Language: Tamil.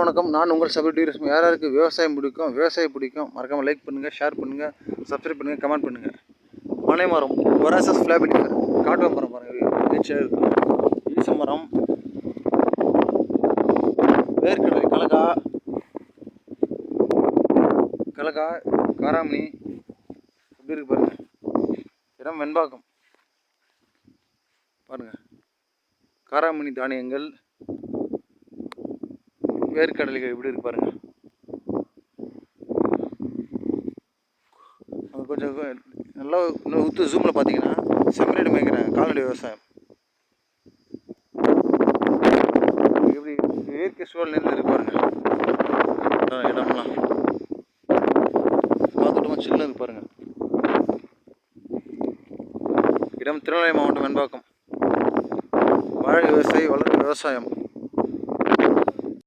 வணக்கம். நான் உங்கள் சபரி யார் யாருக்கு விவசாயம் பிடிக்கும் விவசாயம் பிடிக்கும் மறக்காமல் லைக் பண்ணுங்கள் ஷேர் பண்ணுங்கள் சப்ஸ்கிரைப் பண்ணுங்கள் கமெண்ட் பண்ணுங்கள் மனை மரம் ஒராசஸ் ஃப்ளாபிடிஃபர் காட்டு மரம் பாருங்கள் ஈச மரம். வேர்க்கடலை கலகா கலகா காராமணி. எப்படி இருக்கு பாருங்கள் இடம் வெண்பாக்கம். பாருங்கள் காராமணி தானியங்கள். வேர்க்கடலைகள் எப்படி இருக்கு பாருங்க. கொஞ்சம் நல்லா இன்னும் உத்து ஜூமில் பார்த்தீங்கன்னா செம்மறியாடு மேய்க்கிறாங்க கால்நடை விவசாயம். எப்படி இயற்கை சூழல் இருக்கு பாருங்க. இடம்லாம். காத்தோட்டமாக சில்லுன்னு இருக்கு பாருங்க. இடம் திருநெல்வேலி மாவட்டம் வெண்பாக்கம். வாழை விவசாயி வளர்ந்த விவசாயம்.